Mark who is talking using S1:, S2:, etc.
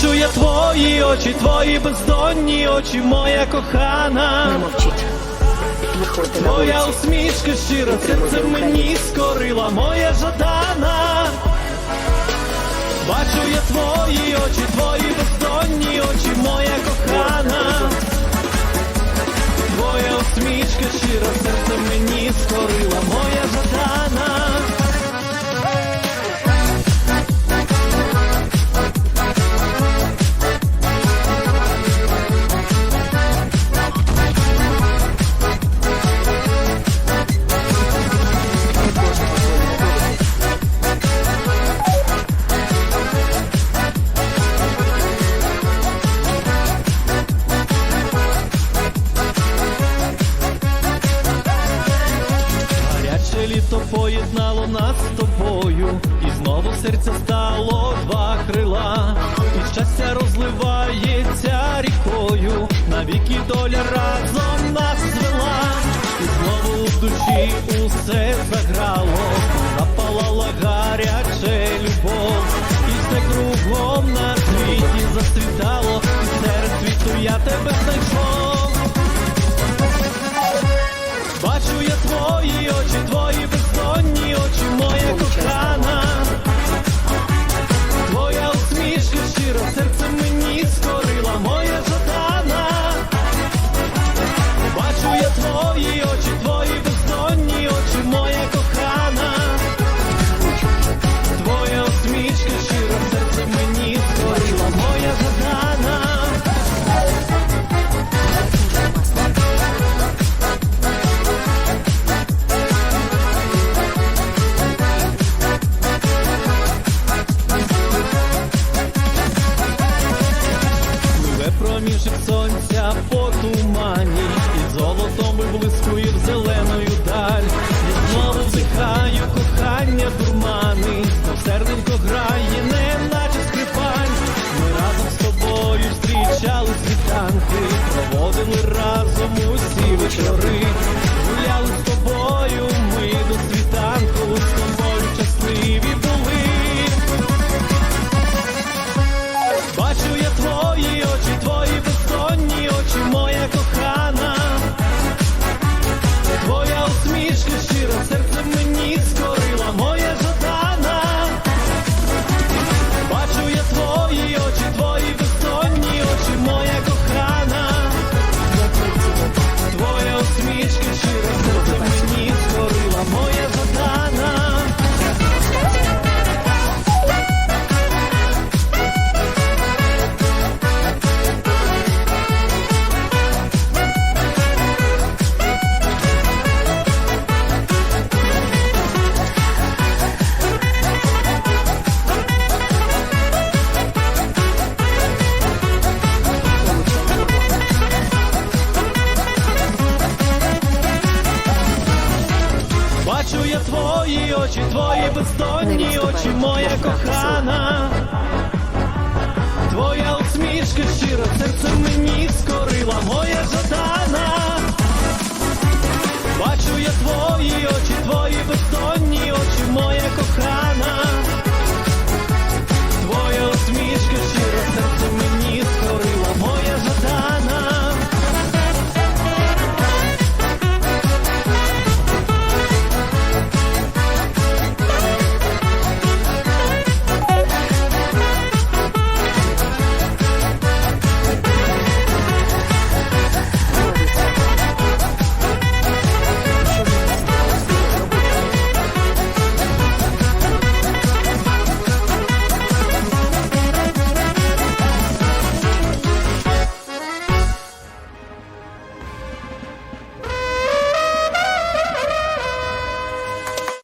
S1: Бачу я твої очі, твої бездонні очі, моя кохана.
S2: Не мовчіть. Виходьте на
S1: Твоя усмішка щира, серце мені скорила, моя жадана. Бачу я твої очі, твої бездонні очі, моя кохана. Гаряче поєднало нас з тобою, і знову серце стало два крила, і щастя розливається рікою, навіки доля разом нас звела, і знову в душі усе заграло, запалала гаряче любов, і все кругом на світі зацвітало, і серед світу я тебе знайшов. Проміжок сонця по тумані, і золотом виблискує в зеленою даль. І знову вдихаю кохання дурмани, та серденько грає, не наче скрипаль. Ми разом з тобою зустрічали світанки, проводили очі, твої бездонні очі, моя кохана. Твоя усмішка щира, серце мені скорила,